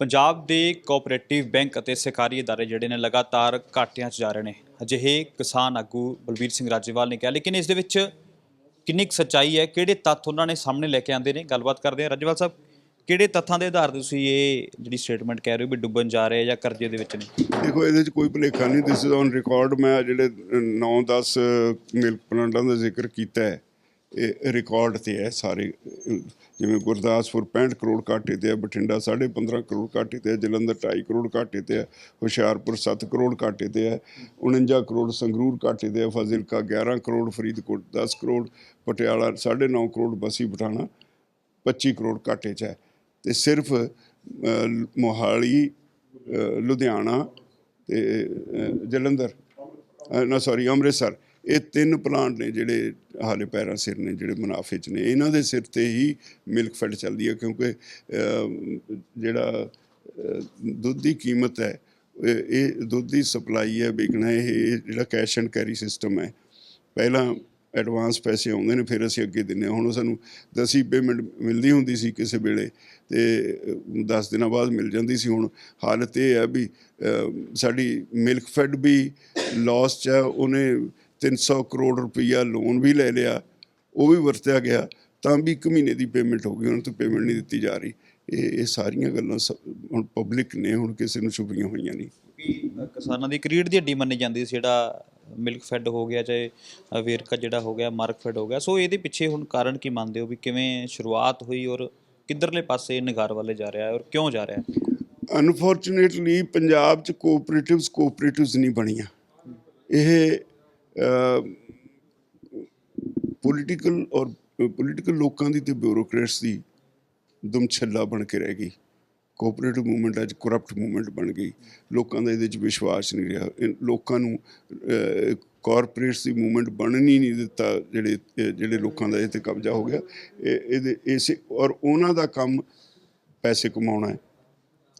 ਪੰਜਾਬ ਦੇ cooperative bank ਅਤੇ ਸਹਿਕਾਰੀ ਅਦਾਰੇ ਜਿਹੜੇ ਨੇ ਲਗਾਤਾਰ ਘਾਟਿਆਂ 'ਚ ਜਾ ਰਹੇ ਨੇ। ਅਜਿਹੇ ਕਿਸਾਨ ਆਗੂ ਬਲਬੀਰ ਸਿੰਘ ਰਾਜੇਵਾਲ ਨੇ ਕਿਹਾ, ਲੇਕਿਨ ਇਸ ਦੇ ਵਿੱਚ ਕਿੰਨੀ ਕੁ ਸੱਚਾਈ ਹੈ, ਕਿਹੜੇ ਤੱਥ ਉਹਨਾਂ ਨੇ ਸਾਹਮਣੇ ਲੈ ਕੇ ਆਂਦੇ ਨੇ? ਗੱਲਬਾਤ ਕਰਦੇ ਹਾਂ। ਰਾਜੇਵਾਲ ਸਾਹਿਬ, ਕਿਹੜੇ ਤੱਥਾਂ ਦੇ ਆਧਾਰ ਤੇ ਤੁਸੀਂ ਇਹ ਜਿਹੜੀ ਸਟੇਟਮੈਂਟ ਕਹਿ ਰਹੇ ਹੋ ਵੀ ਡੁੱਬਣ ਜਾ ਰਹੇ ਜਾਂ ਕਰਜ਼ੇ ਦੇ ਵਿੱਚ ਨੇ? ਦੇਖੋ, ਇਹਦੇ 'ਚ ਕੋਈ ਭੁਲੇਖਾ ਨਹੀਂ। ਦਿਸ ਇਜ਼ ਔਨ ਰਿਕਾਰਡ ਮੈਂ ਜਿਹੜੇ 9-10 ਮਿਲਕ ਪਲਾਂਟਾਂ ਦਾ ਜ਼ਿਕਰ ਕੀਤਾ ਹੈ। ਇਹ ਰਿਕਾਰਡ ਤੇ ਹੈ ਸਾਰੇ, ਜਿਵੇਂ ਗੁਰਦਾਸਪੁਰ 65 ਕਰੋੜ ਘਾਟੇ ਤੇ ਹੈ, ਬਠਿੰਡਾ 15.5 ਕਰੋੜ ਘਾਟੇ ਤੇ ਹੈ, ਜਲੰਧਰ 2.5 ਕਰੋੜ ਘਾਟੇ ਤੇ ਹੈ, ਹੁਸ਼ਿਆਰਪੁਰ 7 ਕਰੋੜ ਘਾਟੇ ਤੇ ਹੈ 49 ਕਰੋੜ ਸੰਗਰੂਰ ਘਾਟੇ ਤੇ ਹੈ, ਫਾਜ਼ਿਲਕਾ 11 ਕਰੋੜ, ਫਰੀਦਕੋਟ 10 ਕਰੋੜ, ਪਟਿਆਲਾ 9.5 ਕਰੋੜ, ਬਸੀ ਪਠਾਣਾ 25 ਕਰੋੜ ਘਾਟੇ 'ਚ ਹੈ। ਤੇ ਸਿਰਫ ਮੋਹਾਲੀ ਲੁਧਿਆਣਾ ਤੇ ਜਲੰਧਰ ਨਾ ਸੌਰੀ ਅੰਮ੍ਰਿਤਸਰ ਇਹ ਤਿੰਨ ਪਲਾਂਟ ਨੇ ਜਿਹੜੇ ਹਾਲੇ ਪੈਰਾਂ ਸਿਰ ਨੇ, ਜਿਹੜੇ ਮੁਨਾਫੇ 'ਚ ਨੇ। ਇਹਨਾਂ ਦੇ ਸਿਰ ਤੇ ਹੀ ਮਿਲਕ ਫੈਡ ਚੱਲਦੀ ਹੈ, ਕਿਉਂਕਿ ਜਿਹੜਾ ਦੁੱਧ ਦੀ ਕੀਮਤ ਹੈ, ਇਹ ਦੁੱਧ ਦੀ ਸਪਲਾਈ ਹੈ, ਵਿਕਣਾ ਇਹ ਜਿਹੜਾ ਕੈਸ਼ ਐਂਡ ਕੈਰੀ ਸਿਸਟਮ ਹੈ। ਪਹਿਲਾਂ ਐਡਵਾਂਸ ਪੈਸੇ ਆਉਂਦੇ ਨੇ, ਫਿਰ ਅਸੀਂ ਅੱਗੇ ਦਿੰਨੇ ਹਾਂ। ਹੁਣ ਸਾਨੂੰ ਦਸੀ ਪੇਮੈਂਟ ਮਿਲਦੀ ਹੁੰਦੀ ਸੀ ਕਿਸੇ ਵੇਲੇ, ਤੇ 10 ਦਿਨਾਂ ਬਾਅਦ ਮਿਲ ਜਾਂਦੀ ਸੀ। ਹੁਣ ਹਾਲਤ ਇਹ ਹੈ ਵੀ ਸਾਡੀ ਮਿਲਕ ਫੈਡ ਵੀ ਲਾਸ ਚ ਹੈ, ਉਹਨੇ 300 ਕਰੋੜ ਰੁਪਈਆ ਲੋਨ ਵੀ ਲੈ ਲਿਆ ਉਹ ਵੀ ਵਰਤਿਆ ਗਿਆ ਤਾਂ ਵੀ ਇੱਕ ਮਹੀਨੇ ਦੀ ਪੇਮੈਂਟ ਹੋ ਗਈ ਉਹਨਾਂ ਤੋਂ ਪੇਮੈਂਟ ਨਹੀਂ ਦਿੱਤੀ ਜਾ ਰਹੀ। ਇਹ ਇਹ ਸਾਰੀਆਂ ਗੱਲਾਂ ਹੁਣ ਪਬਲਿਕ ਨੇ ਹੁਣ ਕਿਸੇ ਨੂੰ ਛੁਪੀਆਂ ਹੋਈਆਂ ਨਹੀਂ। ਕਿਸਾਨਾਂ ਦੀ ਕਰੀਡ ਦੀ ਹੱਡੀ ਮੰਨੀ ਜਾਂਦੀ ਸੀ ਜਿਹੜਾ ਮਿਲਕ ਫੈਡ ਹੋ ਗਿਆ ਚਾਹੇ ਵੇਰਕਾ ਜਿਹੜਾ ਹੋ ਗਿਆ ਮਾਰਕ ਫੈਡ ਹੋ ਗਿਆ। ਸੋ ਇਹਦੇ ਪਿੱਛੇ ਹੁਣ ਕਾਰਨ ਕੀ ਮੰਨਦੇ ਹੋ ਵੀ ਕਿਵੇਂ ਸ਼ੁਰੂਆਤ ਹੋਈ ਔਰ ਕਿੱਧਰਲੇ ਪਾਸੇ ਨਿਗਾਰ ਵੱਲੇ ਜਾ ਰਿਹਾ ਹੈ ਔਰ ਕਿਉਂ ਜਾ ਰਿਹਾ ਹੈ? ਅਨਫੋਰਚੂਨੇਟਲੀ ਪੰਜਾਬ ਚ ਕੋਆਪਰੇਟਿਵਸ ਕੋਆਪਰੇਟਿਵਸ ਨਹੀਂ ਬਣੀਆਂ। ਇਹ ਪੋਲੀਟੀਕਲ ਔਰ ਪੋਲੀਟੀਕਲ ਲੋਕਾਂ ਦੀ ਤੇ ਬਿਊਰੋਕਰੇਟਸ ਦੀ ਦਮਛੱਲਾ ਬਣ ਕੇ ਰਹਿ ਗਈ। ਕੋਆਪਰੇਟਿਵ ਮੂਵਮੈਂਟ ਅੱਜ ਕਰਪਟ ਮੂਵਮੈਂਟ ਬਣ ਗਈ। ਲੋਕਾਂ ਦਾ ਇਹਦੇ 'ਚ ਵਿਸ਼ਵਾਸ ਨਹੀਂ ਰਿਹਾ। ਇਹ ਲੋਕਾਂ ਨੂੰ ਕਾਰਪੋਰੇਟਸ ਦੀ ਮੂਵਮੈਂਟ ਬਣਨ ਹੀ ਨਹੀਂ ਦਿੱਤਾ, ਜਿਹੜੇ ਜਿਹੜੇ ਲੋਕਾਂ ਦਾ ਇਹ ਤੇ ਕਬਜ਼ਾ ਹੋ ਗਿਆ। ਇਹ, ਇਹਦੇ, ਇਸੇ, ਔਰ ਉਹਨਾਂ ਦਾ ਕੰਮ ਪੈਸੇ ਕਮਾਉਣਾ ਹੈ।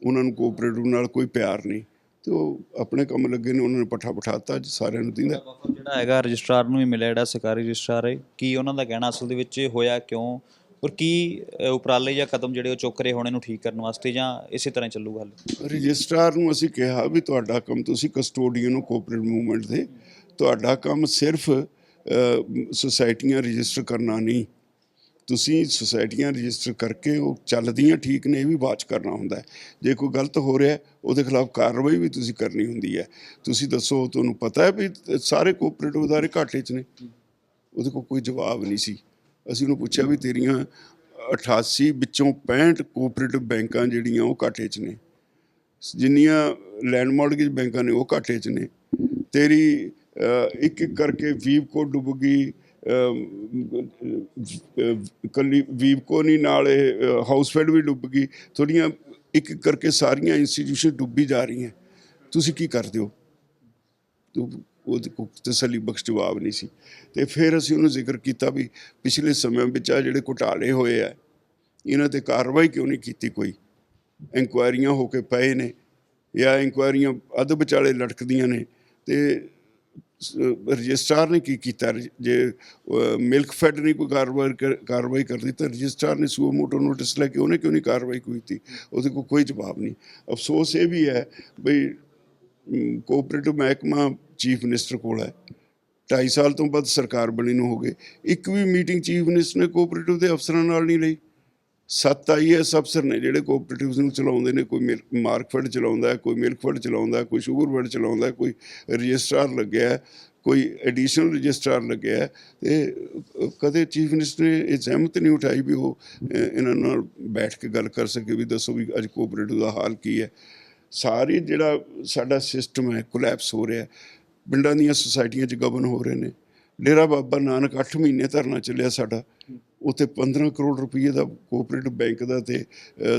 ਉਹਨਾਂ ਨੂੰ ਕੋਆਪਰੇਟਿਵ ਨਾਲ ਕੋਈ ਪਿਆਰ ਨਹੀਂ। ਤੇ ਉਹ ਆਪਣੇ ਕੰਮ ਲੱਗੇ ਨੇ ਉਹਨਾਂ ਨੇ ਪੱਠਾ ਪਠਾਤਾ ਸਾਰਿਆਂ ਨੂੰ ਦਿੰਦਾ। ਜਿਹੜਾ ਹੈਗਾ ਰਜਿਸਟਰਾਰ ਨੂੰ ਵੀ ਮਿਲਿਆ ਜਿਹੜਾ ਸਰਕਾਰੀ ਰਜਿਸਟਰਾਰ ਹੈ ਕੀ ਉਹਨਾਂ ਦਾ ਕਹਿਣਾ ਅਸਲ ਦੇ ਵਿੱਚ ਹੋਇਆ ਕਿਉਂ? ਔਰ ਕੀ ਉਪਰਾਲੇ ਜਾਂ ਕਦਮ ਜਿਹੜੇ ਉਹ ਚੁੱਕ ਰਹੇ ਹੋਣੇ ਨੂੰ ਠੀਕ ਕਰਨ ਵਾਸਤੇ ਜਾਂ ਇਸੇ ਤਰ੍ਹਾਂ ਹੀ ਚੱਲੂਗਾ ਹੱਲ? ਰਜਿਸਟਰਾਰ ਨੂੰ ਅਸੀਂ ਕਿਹਾ ਵੀ ਤੁਹਾਡਾ ਕੰਮ ਤੁਸੀਂ ਕਸਟੋਡੀਅਨ ਹੋ ਕੋਆਪਰੇਟਿਵ ਮੂਵਮੈਂਟ ਦੇ ਤੁਹਾਡਾ ਕੰਮ ਸਿਰਫ ਸੁਸਾਇਟੀਆਂ ਰਜਿਸਟਰ ਕਰਨਾ ਨਹੀਂ ਤੁਸੀਂ ਸੁਸਾਇਟੀਆਂ ਰਜਿਸਟਰ ਕਰਕੇ ਉਹ ਚੱਲਦੀਆਂ ਠੀਕ ਨੇ, ਇਹ ਵੀ ਬਾਅਦ 'ਚ ਕਰਨਾ ਹੁੰਦਾ ਜੇ ਕੋਈ ਗਲਤ ਹੋ ਰਿਹਾ ਉਹਦੇ ਖਿਲਾਫ ਕਾਰਵਾਈ ਵੀ ਤੁਸੀਂ ਕਰਨੀ ਹੁੰਦੀ ਹੈ। ਤੁਸੀਂ ਦੱਸੋ, ਤੁਹਾਨੂੰ ਪਤਾ ਹੈ ਵੀ ਸਾਰੇ ਕੋਆਪਰੇਟਿਵ ਅਦਾਰੇ ਘਾਟੇ 'ਚ ਨੇ? ਉਹਦੇ ਕੋਲ ਕੋਈ ਜਵਾਬ ਨਹੀਂ ਸੀ। ਅਸੀਂ ਉਹਨੂੰ ਪੁੱਛਿਆ ਵੀ ਤੇਰੀਆਂ 88 ਵਿੱਚੋਂ 65 ਕੋਆਪਰੇਟਿਵ ਬੈਂਕਾਂ ਜਿਹੜੀਆਂ ਉਹ ਘਾਟੇ 'ਚ ਨੇ। ਜਿੰਨੀਆਂ ਲੈਂਡ ਮਾਰਗੇਜ ਬੈਂਕਾਂ ਨੇ ਉਹ ਘਾਟੇ 'ਚ ਨੇ। ਤੇਰੀ ਇੱਕ ਇੱਕ ਕਰਕੇ ਵੀਵਕੋ ਡੁੱਬ ਗਈ ਕੱਲੀ ਵੀਵਕੋ ਨਹੀਂ ਨਾਲ ਇਹ ਹਾਊਸਫੈਡ ਵੀ ਡੁੱਬ ਗਈ। ਥੋੜੀਆਂ ਇੱਕ ਇੱਕ ਕਰਕੇ ਸਾਰੀਆਂ ਇੰਸਟੀਟਿਊਸ਼ਨ ਡੁੱਬੀ ਜਾ ਰਹੀਆਂ। ਤੁਸੀਂ ਕੀ ਕਰਦੇ ਹੋ? ਉਹ ਤਸੱਲੀ ਬਖਸ਼ ਜਵਾਬ ਨਹੀਂ ਸੀ। ਤੇ ਫਿਰ ਅਸੀਂ ਉਹਨੂੰ ਜ਼ਿਕਰ ਕੀਤਾ ਵੀ ਪਿਛਲੇ ਸਮੇਂ ਵਿੱਚ ਆ ਜਿਹੜੇ ਘੁਟਾਲੇ ਹੋਏ ਆ, ਇਹਨਾਂ ਤੇ ਕਾਰਵਾਈ ਕਿਉਂ ਨਹੀਂ ਕੀਤੀ ਕੋਈ? ਇਨਕੁਆਇਰੀਆਂ ਹੋ ਕੇ ਪਏ ਨੇ ਜਾਂ ਇਨਕੁਆਇਰੀਆਂ ਅੱਧ ਵਿਚਾਲੇ ਲਟਕਦੀਆਂ ਨੇ ਤੇ ਰਜਿਸਟਰਾਰ ਨੇ ਕੀ ਕੀਤਾ? ਜੇ ਮਿਲਕ ਫੈਡ ਨੇ ਕੋਈ ਕਾਰਵਾਈ ਕਰ- ਕਾਰਵਾਈ ਕਰਦੀ ਤਾਂ ਰਜਿਸਟਰਾਰ ਨੇ ਸੂਓ ਮੋਟੋ ਨੋਟਿਸ ਲੈ ਕੇ ਉਹਨੇ ਕਿਉਂ ਨਹੀਂ ਕਾਰਵਾਈ ਕੀਤੀ? ਉਹਦੇ ਕੋਲ ਕੋਈ ਜਵਾਬ ਨਹੀਂ। ਅਫਸੋਸ ਇਹ ਵੀ ਹੈ ਬਈ ਕੋਆਪਰੇਟਿਵ ਮਹਿਕਮਾ ਚੀਫ ਮਿਨਿਸਟਰ ਕੋਲ ਹੈ। 2.5 ਸਾਲ ਤੋਂ ਬਾਅਦ ਸਰਕਾਰ ਬਣੀ ਨੂੰ ਹੋ ਗਏ। ਇੱਕ ਵੀ ਮੀਟਿੰਗ ਚੀਫ ਮਿਨਿਸਟਰ ਨੇ ਕੋਆਪਰੇਟਿਵ ਦੇ ਅਫਸਰਾਂ ਨਾਲ ਨਹੀਂ ਲਈ। ਸੱਤ ਆਈਐਸ ਅਫਸਰ ਨੇ ਜਿਹੜੇ ਕੋਆਪਰੇਟਿਵਸ ਨੂੰ ਚਲਾਉਂਦੇ ਨੇ, ਕੋਈ ਮਾਰਕਫੈਡ ਚਲਾਉਂਦਾ ਹੈ, ਕੋਈ ਮਿਲਕਫੈਡ ਚਲਾਉਂਦਾ ਹੈ, ਕੋਈ ਸ਼ੂਗਰਫੈਡ ਚਲਾਉਂਦਾ ਕੋਈ ਰਜਿਸਟਰਾਰ ਲੱਗਿਆ ਕੋਈ ਐਡੀਸ਼ਨਲ ਰਜਿਸਟਰਾਰ ਲੱਗਿਆ ਹੈ, ਤੇ ਕਦੇ ਚੀਫ ਮਿਨਿਸਟਰ ਨੇ ਇਹ ਜ਼ਹਿਮਤ ਨਹੀਂ ਉਠਾਈ ਵੀ ਉਹ ਇਹਨਾਂ ਨਾਲ ਬੈਠ ਕੇ ਗੱਲ ਕਰ ਸਕੇ ਵੀ ਦੱਸੋ ਵੀ ਅੱਜ ਕੋਆਪਰੇਟਿਵ ਦਾ ਹਾਲ ਕੀ ਹੈ। ਸਾਰੀ ਜਿਹੜਾ ਸਾਡਾ ਸਿਸਟਮ ਹੈ ਕੋਲੈਪਸ ਹੋ ਰਿਹਾ ਪਿੰਡਾਂ ਦੀਆਂ ਸੁਸਾਇਟੀਆਂ 'ਚ ਗਬਨ ਹੋ ਰਹੇ ਨੇ। ਡੇਰਾ ਬਾਬਾ ਨਾਨਕ 8 ਮਹੀਨੇ ਧਰਨਾ ਚੱਲਿਆ ਸਾਡਾ। ਉੱਥੇ 15 ਕਰੋੜ ਰੁਪਏ ਦਾ ਕੋਆਪਰੇਟਿਵ ਬੈਂਕ ਦਾ ਤੇ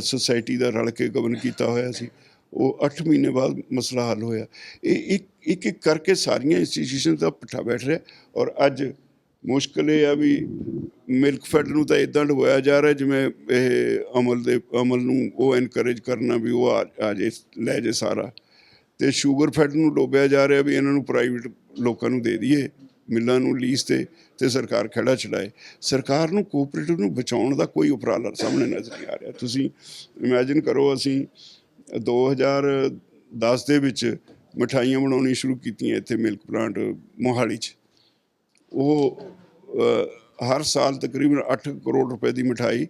ਸੁਸਾਇਟੀ ਦਾ ਰਲ ਕੇ ਗਵਨ ਕੀਤਾ ਹੋਇਆ ਸੀ। ਉਹ 8 ਮਹੀਨੇ ਬਾਅਦ ਮਸਲਾ ਹੱਲ ਹੋਇਆ। ਇਹ ਇੱਕ ਇੱਕ ਇੱਕ ਕਰਕੇ ਸਾਰੀਆਂ ਇੰਸਟੀਟਿਊਸ਼ਨ ਦਾ ਪੱਠਾ ਬੈਠ ਰਿਹਾ ਔਰ ਅੱਜ ਮੁਸ਼ਕਲ ਇਹ ਆ ਵੀ ਮਿਲਕ ਫੈਡ ਨੂੰ ਤਾਂ ਇਦਾਂ ਡੁਬੋਇਆ ਜਾ ਰਿਹਾ ਜਿਵੇਂ ਇਹ ਅਮਲ ਦੇ, ਅਮਲ ਨੂੰ ਉਹ ਐਨਕਰੇਜ ਕਰਨਾ ਵੀ ਉਹ ਆ ਆ ਜੇ, ਲੈ ਜੇ ਸਾਰਾ। ਤੇ ਸ਼ੂਗਰ ਫੈਡ ਨੂੰ ਡੋਬਿਆ ਜਾ ਰਿਹਾ ਵੀ ਇਹਨਾਂ ਨੂੰ ਪ੍ਰਾਈਵੇਟ ਲੋਕਾਂ ਨੂੰ ਦੇ ਦਈਏ। ਮਿੱਲਾਂ ਨੂੰ ਲੀਜ਼ ਤੇ ਤੇ ਸਰਕਾਰ ਖੜਾ ਛਡਾਏ ਸਰਕਾਰ ਨੂੰ ਕੋਆਪਰੇਟਿਵ ਨੂੰ ਬਚਾਉਣ ਦਾ ਕੋਈ ਉਪਰਾਲਾ ਸਾਹਮਣੇ ਨਜ਼ਰ ਨਹੀਂ ਆ ਰਿਹਾ। ਤੁਸੀਂ ਇਮੇਜਿਨ ਕਰੋ ਅਸੀਂ 2010 ਦੇ ਵਿੱਚ ਮਠਾਈਆਂ ਬਣਾਉਣੀ ਸ਼ੁਰੂ ਕੀਤੀਆਂ ਇੱਥੇ ਮਿਲਕ ਪਲਾਂਟ ਮੋਹਾਲੀ 'ਚ। ਉਹ ਹਰ ਸਾਲ ਤਕਰੀਬਨ 8 ਕਰੋੜ ਰੁਪਏ ਦੀ ਮਠਾਈ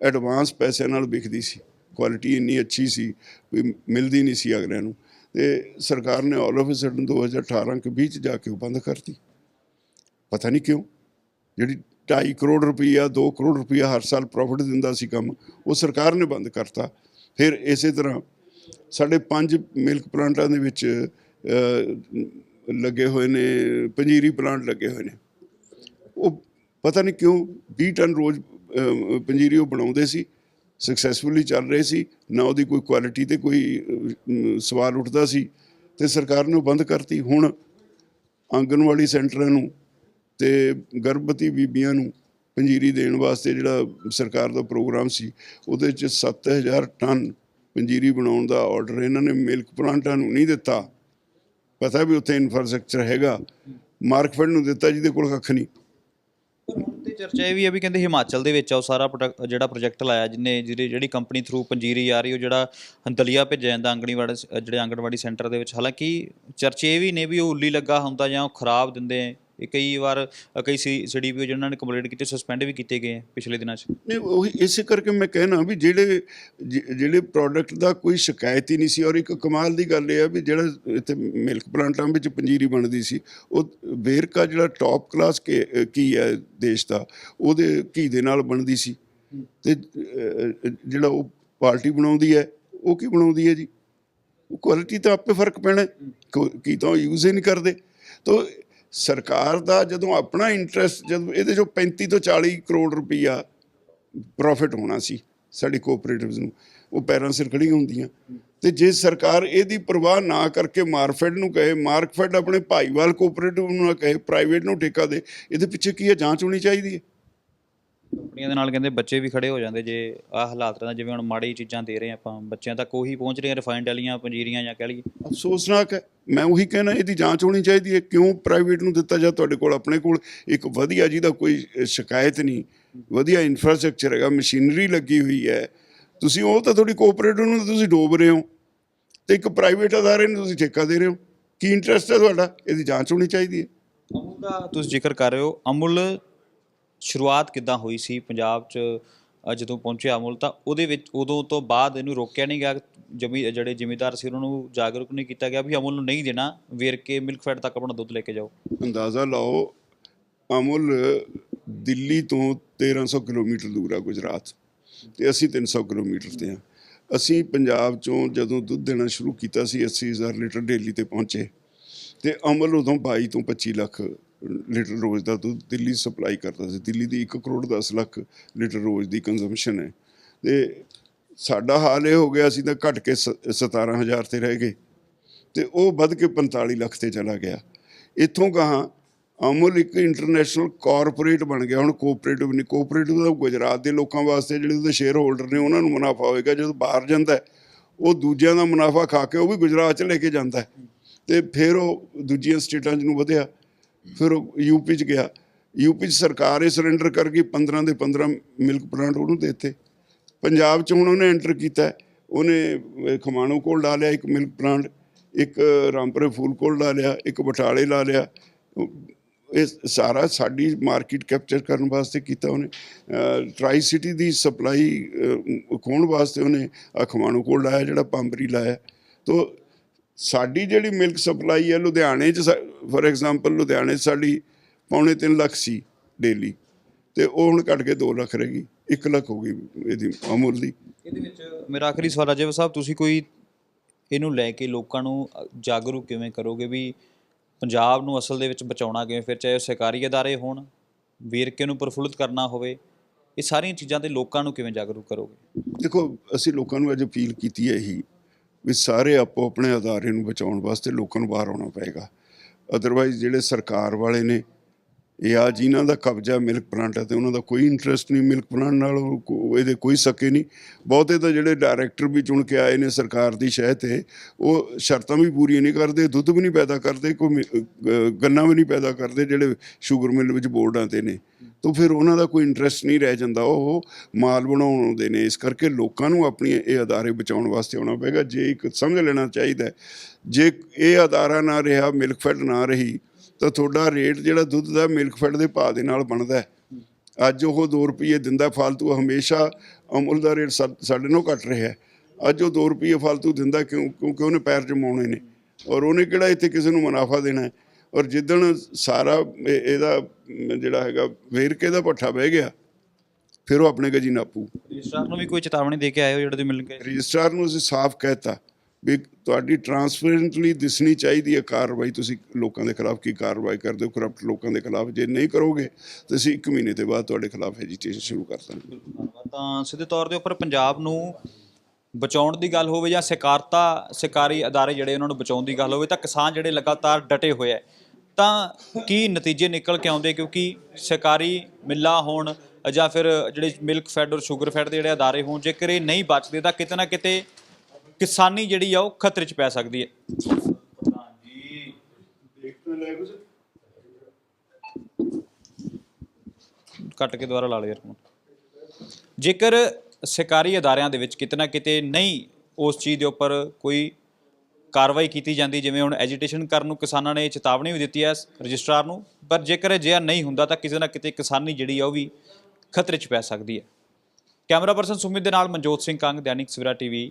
ਐਡਵਾਂਸ ਪੈਸਿਆਂ ਨਾਲ ਵਿਕਦੀ ਸੀ। ਕੁਆਲਿਟੀ ਇੰਨੀ ਅੱਛੀ ਸੀ ਕੋਈ ਮਿਲਦੀ ਨਹੀਂ ਸੀ ਅਗਲਿਆਂ ਨੂੰ। ਤੇ ਸਰਕਾਰ ਨੇ ਆਲ ਆਫ ਅ ਸਡਨ 2018 ਕੇ ਵਿੱਚ ਜਾ ਕੇ ਉਹ ਬੰਦ ਕਰਤੀ। ਪਤਾ ਨਹੀਂ ਕਿਉਂ? ਜਿਹੜੀ 2.5 ਕਰੋੜ ਰੁਪਈਆ 2 ਕਰੋੜ ਰੁਪਈਆ ਹਰ ਸਾਲ ਪ੍ਰੋਫਿਟ ਦਿੰਦਾ ਸੀ ਕੰਮ, ਉਹ ਸਰਕਾਰ ਨੇ ਬੰਦ ਕਰਤਾ। ਫਿਰ ਇਸੇ ਤਰ੍ਹਾਂ ਸਾਡੇ ਪੰਜ ਮਿਲਕ ਪਲਾਂਟਾਂ ਦੇ ਵਿੱਚ ਲੱਗੇ ਹੋਏ ਨੇ, ਪੰਜੀਰੀ ਪਲਾਂਟ ਲੱਗੇ ਹੋਏ ਨੇ। ਉਹ ਪਤਾ ਨਹੀਂ ਕਿਉਂ 20 ਟਨ ਰੋਜ਼ ਪੰਜੀਰੀ ਉਹ ਬਣਾਉਂਦੇ ਸੀ ਸਕਸੈਸਫੁਲੀ ਚੱਲ ਰਹੇ ਸੀ, ਨਾ ਉਹਦੀ ਕੋਈ ਕੁਆਲਿਟੀ ਤੇ ਕੋਈ ਸਵਾਲ ਉੱਠਦਾ ਸੀ, ਤੇ ਸਰਕਾਰ ਨੇ ਉਹ ਬੰਦ ਕਰਤੀ। ਹੁਣ ਆਂਗਨਵਾੜੀ ਸੈਂਟਰਾਂ ਨੂੰ ਤੇ ਗਰਭਵਤੀ ਬੀਬੀਆਂ ਨੂੰ ਪੰਜੀਰੀ ਦੇਣ ਵਾਸਤੇ ਜਿਹੜਾ ਸਰਕਾਰ ਦਾ ਪ੍ਰੋਗਰਾਮ ਸੀ, ਉਹਦੇ ਚ 7000 ਟਨ ਪੰਜੀਰੀ ਬਣਾਉਣ ਦਾ ਆਰਡਰ ਇਹਨਾਂ ਨੇ ਮਿਲਕ ਪਲਾਂਟਾਂ ਨੂੰ ਨਹੀਂ ਦਿੱਤਾ। ਪਤਾ ਵੀ ਉੱਥੇ ਇਨਫਰਾਸਟ੍ਰਕਚਰ ਹੈਗਾ ਮਾਰਕਫੈਡ ਨੂੰ ਦਿੱਤਾ ਜਿਹਦੇ ਕੋਲ ਕੱਖ ਨਹੀਂ। ਤੇ ਚਰਚਾ ਇਹ ਵੀ ਹੈ ਵੀ ਕਹਿੰਦੇ ਹਿਮਾਚਲ ਦੇ ਵਿੱਚ ਆ, ਉਹ ਸਾਰਾ ਪ੍ਰੋਡਕਟ ਜਿਹੜਾ ਪ੍ਰੋਜੈਕਟ ਲਾਇਆ ਜਿੰਨੇ ਜਿਹੜੀ ਜਿਹੜੀ ਕੰਪਨੀ ਥਰੂ ਪੰਜੀਰੀ ਆ ਰਹੀ, ਉਹ ਜਿਹੜਾ ਦਲੀਆ ਭੇਜਿਆ ਜਾਂਦਾ ਆਂਗਣਵਾੜੀ, ਜਿਹੜੇ ਆਂਗਣਵਾੜੀ ਸੈਂਟਰ ਦੇ ਵਿੱਚ। ਹਾਲਾਂਕਿ ਚਰਚੇ ਇਹ ਵੀ ਨੇ ਵੀ ਉਹ ਉੱਲੀ ਲੱਗਾ ਹੁੰਦਾ ਜਾਂ ਉਹ ਖਰਾਬ ਦਿੰਦੇ ਇਹ ਕਈ ਵਾਰ ਅ, ਕਈ ਸੀ ਸੀਡੀਪੀਓ ਜਿਹਨਾਂ ਨੇ ਕੰਪਲੇਂਟ ਕੀਤੇ ਸਸਪੈਂਡ ਵੀ ਕੀਤੇ ਗਏ ਆ ਪਿਛਲੇ ਦਿਨਾਂ 'ਚ। ਨਹੀਂ ਉਹੀ ਇਸੇ ਕਰਕੇ ਮੈਂ ਕਹਿਣਾ ਵੀ ਜਿਹੜੇ ਜਿ- ਜਿਹੜੇ ਪ੍ਰੋਡਕਟ ਦਾ ਕੋਈ ਸ਼ਿਕਾਇਤ ਹੀ ਨਹੀਂ ਸੀ ਔਰ ਇੱਕ ਕਮਾਲ ਦੀ ਗੱਲ ਇਹ ਆ ਵੀ ਜਿਹੜਾ ਇੱਥੇ ਮਿਲਕ ਪਲਾਂਟਾਂ ਵਿੱਚ ਪੰਜੀਰੀ ਬਣਦੀ ਸੀ ਉਹ ਵੇਰਕਾ ਜਿਹੜਾ ਟੌਪ ਕਲਾਸ ਕੀ ਹੈ ਦੇਸ਼ ਦਾ ਉਹਦੇ ਘੀ ਦੇ ਨਾਲ ਬਣਦੀ ਸੀ। ਤੇ ਅਹ, ਜਿਹੜਾ ਉਹ ਪਾਰਟੀ ਬਣਾਉਂਦੀ ਹੈ ਉਹ ਕੀ ਬਣਾਉਂਦੀ ਹੈ ਜੀ? ਕੁਆਲਿਟੀ ਤਾਂ ਆਪੇ ਫ਼ਰਕ ਪੈਣਾ ਹੈ। ਕੋ- ਕੀ ਤਾਂ ਯੂਜ਼ ਹੀ ਨਹੀਂ ਕਰਦੇ। ਤੋ ਸਰਕਾਰ ਦਾ ਜਦੋਂ ਆਪਣਾ ਇੰਟਰਸਟ ਜਦੋਂ ਇਹਦੇ ਚੋਂ 35 ਤੋਂ 40 ਕਰੋੜ ਰੁਪਈਆ ਪ੍ਰੋਫਿਟ ਹੋਣਾ ਸੀ ਸਾਡੀ ਕੋਆਪਰੇਟਿਵਸ ਨੂੰ, ਉਹ ਪੈਰਾਂ ਸਿਰ ਖੜੀਆਂ ਹੁੰਦੀਆਂ। ਤੇ ਜੇ ਸਰਕਾਰ ਇਹਦੀ ਪਰਵਾਹ ਨਾ ਕਰਕੇ ਮਾਰਕਫੈਡ ਨੂੰ ਕਹੇ, ਮਾਰਕਫੈਡ ਆਪਣੇ ਭਾਈਵਾਲ ਕੋਆਪਰੇਟਿਵ ਨੂੰ ਨਾ ਕਹੇ ਪ੍ਰਾਈਵੇਟ ਨੂੰ ਠੇਕਾ ਦੇ, ਇਹਦੇ ਪਿੱਛੇ ਕੀ ਹੈ? ਜਾਂਚ ਹੋਣੀ ਚਾਹੀਦੀ ਹੈ। ਕੰਪਨੀਆਂ ਦੇ ਨਾਲ ਕਹਿੰਦੇ ਬੱਚੇ ਵੀ ਖੜੇ ਹੋ ਜਾਂਦੇ ਜੇ ਆਹ ਹਾਲਾਤ ਰਹਿੰਦਾ ਜਿਵੇਂ ਹੁਣ ਮਾੜੀ ਚੀਜ਼ਾਂ ਦੇ ਰਹੇ ਆਪਾਂ ਬੱਚਿਆਂ ਤੱਕ ਉਹੀ ਪਹੁੰਚ ਰਹੀਆਂ ਰਿਫਾਈਨਡ ਵਾਲੀਆਂ ਪੰਜੀਰੀਆਂ ਜਾਂ ਕਹਿ ਲਈਏ। ਅਫਸੋਸਨਾਕ ਹੈ। ਮੈਂ ਉਹੀ ਕਹਿਣਾ ਇਹਦੀ ਜਾਂਚ ਹੋਣੀ ਚਾਹੀਦੀ ਹੈ ਕਿਉਂ ਪ੍ਰਾਈਵੇਟ ਨੂੰ ਦਿੱਤਾ ਜਾ ਤੁਹਾਡੇ ਕੋਲ ਆਪਣੇ ਕੋਲ ਇੱਕ ਵਧੀਆ ਜਿਹਦਾ ਕੋਈ ਸ਼ਿਕਾਇਤ ਨਹੀਂ। ਵਧੀਆ ਇਨਫਰਾਸਟ੍ਰਕਚਰ ਹੈਗਾ ਮਸ਼ੀਨਰੀ ਲੱਗੀ ਹੋਈ ਹੈ। ਤੁਸੀਂ ਉਹ ਤਾਂ ਤੁਹਾਡੀ ਕੋਆਪਰੇਟਿਵ ਨੂੰ ਤੁਸੀਂ ਡੋਬ ਰਹੇ ਹੋ ਤੇ ਇੱਕ ਪ੍ਰਾਈਵੇਟ ਅਦਾਰੇ ਨੂੰ ਤੁਸੀਂ ਠੇਕਾ ਦੇ ਰਹੇ ਹੋ। ਕੀ ਇੰਟਰਸਟ ਹੈ ਤੁਹਾਡਾ? ਇਹਦੀ ਜਾਂਚ ਹੋਣੀ ਚਾਹੀਦੀ ਹੈ। ਅਮੁਲ ਦਾ ਤੁਸੀਂ ਜ਼ਿਕਰ ਕਰ ਰਹੇ ਹੋ। ਅਮੁਲ ਸ਼ੁਰੂਆਤ ਕਿੱਦਾਂ ਹੋਈ ਸੀ? ਪੰਜਾਬ 'ਚ ਅ, ਜਦੋਂ ਪਹੁੰਚਿਆ ਅਮੁਲ ਤਾਂ ਉਹਦੇ ਵਿੱਚ ਉਦੋਂ ਤੋਂ ਬਾਅਦ ਇਹਨੂੰ ਰੋਕਿਆ ਨਹੀਂ ਗਿਆ। ਜਮੀ ਜਿਹੜੇ ਜ਼ਿਮੀਦਾਰ ਸੀ ਉਹਨਾਂ ਨੂੰ ਜਾਗਰੂਕ ਨਹੀਂ ਕੀਤਾ ਗਿਆ ਵੀ ਅਮੁਲ ਨੂੰ ਨਹੀਂ ਦੇਣਾ। ਵੇਰਕੇ ਮਿਲਕ ਫੈਟ ਤੱਕ ਆਪਣਾ ਦੁੱਧ ਲੈ ਕੇ ਜਾਓ। ਅੰਦਾਜ਼ਾ ਲਾਓ ਅਮੁਲ ਦਿੱਲੀ ਤੋਂ 1300 ਕਿਲੋਮੀਟਰ ਦੂਰ ਆ ਗੁਜਰਾਤ। ਤੇ ਅਸੀਂ 300 ਕਿਲੋਮੀਟਰ ਤੇ ਆ। ਅਸੀਂ ਪੰਜਾਬ ਚੋਂ ਜਦੋਂ ਦੁੱਧ ਦੇਣਾ ਸ਼ੁਰੂ ਕੀਤਾ ਸੀ 80000 ਲੀਟਰ ਡੇਲੀ ਤੇ ਪਹੁੰਚੇ। ਤੇ ਅਮਲ ਉਦੋਂ 22 ਤੋਂ 25 ਲੱਖ ਲੀਟਰ ਰੋਜ਼ ਦਾ ਦੁੱਧ ਦਿੱਲੀ ਸਪਲਾਈ ਕਰਦਾ ਸੀ। ਦਿੱਲੀ ਦੀ 1 ਕਰੋੜ 10 ਲੱਖ ਲੀਟਰ ਰੋਜ਼ ਦੀ ਕੰਜ਼ੰਪਸ਼ਨ ਹੈ। ਤੇ ਸਾਡਾ ਹਾਲ ਇਹ ਹੋ ਗਿਆ, ਅਸੀਂ ਤਾਂ ਘਟ ਕੇ ਸ- 17000 ਤੇ ਰਹਿ ਗਏ। ਤੇ ਉਹ ਵੱਧ ਕੇ 45 ਲੱਖ ਤੇ ਚਲਾ ਗਿਆ। ਇੱਥੋਂ ਗਾਹਾਂ ਅਮੁਲ ਇੱਕ ਇੰਟਰਨੈਸ਼ਨਲ ਕਾਰਪੋਰੇਟ ਬਣ ਗਿਆ। ਹੁਣ ਕੋਆਪਰੇਟਿਵ ਨਹੀਂ ਕੋਆਪਰੇਟਿਵ ਦਾ ਗੁਜਰਾਤ ਦੇ ਲੋਕਾਂ ਵਾਸਤੇ ਜਿਹੜੇ ਉਹਦੇ ਸ਼ੇਅਰ ਹੋਲਡਰ ਨੇ, ਉਹਨਾਂ ਨੂੰ ਮੁਨਾਫਾ ਹੋਏਗਾ। ਜਦੋਂ ਬਾਹਰ ਜਾਂਦਾ ਉਹ ਦੂਜਿਆਂ ਦਾ ਮੁਨਾਫਾ ਖਾ ਕੇ ਉਹ ਵੀ ਗੁਜਰਾਤ ਚ ਲੈ ਕੇ ਜਾਂਦਾ ਹੈ। ਤੇ ਫਿਰ ਉਹ ਦੂਜੀਆਂ ਸਟੇਟਾਂ 'ਚ ਨੂੰ ਵਧਿਆ। ਫਿਰ ਉਹ ਯੂਪੀ ਚ ਗਿਆ। ਯੂਪੀ ਚ ਸਰਕਾਰ ਇਹ ਸਰੈਂਡਰ ਕਰ ਗਈ 15 ਦੇ 15 ਮਿਲਕ ਪਲਾਂਟ ਉਹਨੂੰ ਦੇ ਦਿੱਤੇ। ਪੰਜਾਬ ਚ ਹੁਣ ਉਹਨੇ ਐਂਟਰ ਕੀਤਾ ਉਹਨੇ ਅਹ, ਖਮਾਣੋ ਕੋਲ ਲਾ ਲਿਆ ਇੱਕ ਮਿਲਕ ਪਲਾਂਟ ਇੱਕ ਰਾਮਪੁਰੇ ਫੂਲ ਕੋਲ ਲਾ ਲਿਆ ਇੱਕ ਬਟਾਲੇ ਲਾ ਲਿਆ। ਇਹ ਸਾਰਾ ਸਾਡੀ ਮਾਰਕੀਟ ਕੈਪਚਰ ਕਰਨ ਵਾਸਤੇ ਕੀਤਾ ਉਹਨੇ। ਟਰਾਈ ਸਿਟੀ ਦੀ ਸਪਲਾਈ ਖੋਣ ਵਾਸਤੇ ਉਹਨੇ ਆਹ ਖਮਾਣੋ ਕੋਲ ਲਾਇਆ ਜਿਹੜਾ ਪੰਬਰੀ ਲਾਇਆ। ਤੋ ਸਾਡੀ ਜਿਹੜੀ ਮਿਲਕ ਸਪਲਾਈ ਹੈ ਲੁਧਿਆਣੇ ਚ ਫੋਰ ਐਗਜ਼ਾਮਪਲ ਲੁਧਿਆਣੇ 'ਚ ਸਾਡੀ ਪੌਣੇ 3 ਲੱਖ ਸੀ ਡੇਲੀ ਤੇ ਉਹ ਹੁਣ ਘਟ ਕੇ 2 ਲੱਖ ਰਹਿ ਗਈ 1 ਲੱਖ ਹੋ ਗਈ ਇਹਦੀ ਅਮੁਲ ਦੀ। ਇਹਦੇ ਵਿੱਚ ਮੇਰਾ ਆਖਰੀ ਸਵਾਲ ਅਜੇ ਸਾਹਿਬ ਤੁਸੀਂ ਕੋਈ ਇਹਨੂੰ ਲੈ ਕੇ ਲੋਕਾਂ ਨੂੰ ਜਾਗਰੂਕ ਕਿਵੇਂ ਕਰੋਗੇ ਵੀ ਪੰਜਾਬ ਨੂੰ ਅਸਲ ਦੇ ਵਿੱਚ ਬਚਾਉਣਾ ਕਿਵੇਂ ਫਿਰ ਚਾਹੇ ਉਹ ਸਰਕਾਰੀ ਅਦਾਰੇ ਹੋਣ ਵੇਰਕੇ ਨੂੰ ਪ੍ਰਫੁੱਲਿਤ ਕਰਨਾ ਹੋਵੇ ਇਹ ਸਾਰੀਆਂ ਚੀਜ਼ਾਂ ਤੇ ਲੋਕਾਂ ਨੂੰ ਕਿਵੇਂ ਜਾਗਰੂਕ ਕਰੋਗੇ? ਦੇਖੋ ਅਸੀਂ ਲੋਕਾਂ ਨੂੰ ਅੱਜ ਅਪੀਲ ਕੀਤੀ ਹੈ ਇਹੀ ਵੀ ਸਾਰੇ ਆਪੋ ਆਪਣੇ ਅਦਾਰੇ ਨੂੰ ਬਚਾਉਣ ਵਾਸਤੇ ਲੋਕਾਂ ਨੂੰ ਬਾਹਰ ਆਉਣਾ ਪਏਗਾ। ਅਦਰਵਾਈਜ਼ ਜਿਹੜੇ ਸਰਕਾਰ ਵਾਲੇ ਨੇ ਇਹ ਆ ਜਿਨ੍ਹਾਂ ਦਾ ਕਬਜ਼ਾ ਮਿਲਕ ਪਲਾਂਟ ਹੈ ਤੇ ਉਹਨਾਂ ਦਾ ਕੋਈ ਇੰਟਰਸਟ ਨਹੀਂ ਮਿਲਕ ਪਲਾਂਟ ਨਾਲ, ਉਹ ਇਹਦੇ ਕੋਈ ਸਕੇ ਨਹੀਂ। ਬਹੁਤੇ ਤਾਂ ਜਿਹੜੇ ਡਾਇਰੈਕਟਰ ਵੀ ਚੁਣ ਕੇ ਆਏ ਨੇ ਸਰਕਾਰ ਦੀ ਸ਼ਹਿ ਤੇ, ਉਹ ਸ਼ਰਤਾਂ ਵੀ ਪੂਰੀਆਂ ਨਹੀਂ ਕਰਦੇ, ਦੁੱਧ ਵੀ ਨਹੀਂ ਪੈਦਾ ਕਰਦੇ, ਕੋਈ ਮਿ- ਗੰਨਾ ਵੀ ਨਹੀਂ ਪੈਦਾ ਕਰਦੇ ਜਿਹੜੇ ਸ਼ੂਗਰ ਮਿਲ ਵਿੱਚ ਬੋਰਡਾਂ ਤੇ ਨੇ। ਤਾਂ ਫਿਰ ਉਹਨਾਂ ਦਾ ਕੋਈ ਇੰਟਰਸਟ ਨਹੀਂ ਰਹਿ ਜਾਂਦਾ। ਉਹ ਮਾਲ ਬਣਾਉਣ ਆਉਂਦੇ ਨੇ, ਇਸ ਕਰਕੇ ਲੋਕਾਂ ਨੂੰ ਆਪਣੀ ਇਹ ਅਦਾਰੇ ਬਚਾਉਣ ਵਾਸਤੇ ਆਉਣਾ ਪਏਗਾ। ਜੇ ਇੱਕ ਸਮਝ ਲੈਣਾ ਚਾਹੀਦਾ ਜੇ ਇਹ ਅਦਾਰਾ ਨਾ ਰਿਹਾ ਮਿਲਕਫੈਡ ਨਾ ਰਹੀ ਤਾਂ ਤੁਹਾਡਾ ਰੇਟ ਜਿਹੜਾ ਦੁੱਧ ਦਾ ਮਿਲਕ ਫੈਟ ਦੇ ਭਾਅ ਦੇ ਨਾਲ ਬਣਦਾ ਹੈ। ਅੱਜ ਉਹ 2 ਰੁਪਏ ਦਿੰਦਾ ਫालतू ਹਮੇਸ਼ਾ ਅਮੁੱਲ ਦਾ ਰੇਟ ਸਾਡੇ ਨਾਲੋਂ ਘੱਟ ਰਿਹਾ ਹੈ। ਅੱਜ ਉਹ 2 ਰੁਪਏ ਫालतू ਦਿੰਦਾ ਕਿਉਂ ਕਿਉਂਕਿ ਉਹਨੇ ਪੈਰ ਜਮਾਉਣੇ ਨੇ। ਔਰ ਉਹਨੇ ਕਿਹੜਾ ਇੱਥੇ ਕਿਸੇ ਨੂੰ ਮੁਨਾਫਾ ਦੇਣਾ ਹੈ? ਔਰ ਜਿੱਦਣ ਸਾਰਾ ਇਹਦਾ ਜਿਹੜਾ ਹੈਗਾ ਵੇਰਕੇ ਦਾ ਪੱਠਾ ਬਹਿ ਗਿਆ ਫਿਰ ਉਹ ਆਪਣੇ ਗਜੀ ਨਾਪੂ। ਰਜਿਸਟਰਾਰ ਨੂੰ ਵੀ ਕੋਈ ਚੇਤਾਵਨੀ ਦੇ ਕੇ ਆਏ ਹੋ ਜਿਹੜਾ ਤੁਸੀਂ ਮਿਲ ਕੇ ਰਜਿਸਟਰਾਰ ਨੂੰ ਅਸੀਂ ਸਾਫ਼ ਕਹਿਤਾ। ਵੀ ਤੁਹਾਡੀ ਟਰਾਂਸਪੇਰੈਂਟਲੀ ਦਿਸਣੀ ਚਾਹੀਦੀ ਹੈ ਕਾਰਵਾਈ। ਤੁਸੀਂ ਲੋਕਾਂ ਦੇ ਖਿਲਾਫ ਕੀ ਕਾਰਵਾਈ ਕਰਦੇ ਹੋ? ਕਰਪਟ ਲੋਕਾਂ ਦੇ ਖਿਲਾਫ ਜੇ ਨਹੀਂ ਕਰੋਗੇ, ਤਾਂ ਅਸੀਂ 1 ਮਹੀਨੇ ਦੇ ਬਾਅਦ ਤੁਹਾਡੇ ਖਿਲਾਫ ਐਜੀਟੇਸ਼ਨ ਸ਼ੁਰੂ ਕਰ ਦਾਂਗੇ। ਧੰਨਵਾਦ ਤਾਂ ਸਿੱਧੇ ਤੌਰ ਦੇ ਉੱਪਰ ਪੰਜਾਬ ਨੂੰ ਬਚਾਉਣ ਦੀ ਗੱਲ ਹੋਵੇ ਜਾਂ ਸਿਕਾਰਤਾ ਸਹਿਕਾਰੀ ਅਦਾਰੇ ਜਿਹੜੇ ਉਹਨਾਂ ਨੂੰ ਬਚਾਉਣ ਦੀ ਗੱਲ ਹੋਵੇ, ਤਾਂ ਕਿਸਾਨ ਜਿਹੜੇ ਲਗਾਤਾਰ ਡਟੇ ਹੋਏ ਆ, ਤਾਂ ਕੀ ਨਤੀਜੇ ਨਿਕਲ ਕੇ ਆਉਂਦੇ? ਕਿਉਂਕਿ ਸਹਿਕਾਰੀ ਮਿੱਲਾਂ ਹੋਣ ਜਾਂ ਫਿਰ ਜਿਹੜੇ ਮਿਲਕ ਫੈਡ ਔਰ ਸ਼ੂਗਰ ਫੈਡ ਦੇ ਜਿਹੜੇ ਅਦਾਰੇ ਹੋਣ, ਜੇਕਰ ਇਹ ਨਹੀਂ ਬਚਦੇ, ਤਾਂ ਕਿਤੇ ਨਾ ਕਿਤੇ ਕਿਸਾਨੀ ਜਿਹੜੀ ਆ ਉਹ ਖਤਰੇ 'ਚ ਪੈ ਸਕਦੀ ਹੈ। ਕੱਟ ਕੇ ਦੁਬਾਰਾ ਲਾ ਲਿਆ ਜੇਕਰ ਸਰਕਾਰੀ ਅਦਾਰਿਆਂ ਦੇ ਵਿੱਚ ਕਿਤੇ ਨਾ ਕਿਤੇ ਨਹੀਂ ਉਸ ਚੀਜ਼ ਦੇ ਉੱਪਰ ਕੋਈ ਕਾਰਵਾਈ ਕੀਤੀ ਜਾਂਦੀ, ਜਿਵੇਂ ਹੁਣ ਐਜੀਟੇਸ਼ਨ ਕਰਨ ਨੂੰ ਕਿਸਾਨਾਂ ਨੇ ਚੇਤਾਵਨੀ ਵੀ ਦਿੱਤੀ ਹੈ ਰਜਿਸਟਰਾਰ ਨੂੰ, ਪਰ ਜੇਕਰ ਅਜਿਹਾ ਨਹੀਂ ਹੁੰਦਾ ਤਾਂ ਕਿਸੇ ਨਾ ਕਿਤੇ ਕਿਸਾਨੀ ਜਿਹੜੀ ਆ ਉਹ ਵੀ ਖਤਰੇ 'ਚ ਪੈ ਸਕਦੀ ਹੈ। ਕੈਮਰਾ ਪਰਸਨ ਸੁਮਿਤ ਦੇ ਨਾਲ ਮਨਜੋਤ ਸਿੰਘ ਕੰਗ, ਦੈਨਿਕ ਸਵੇਰਾ ਟੀਵੀ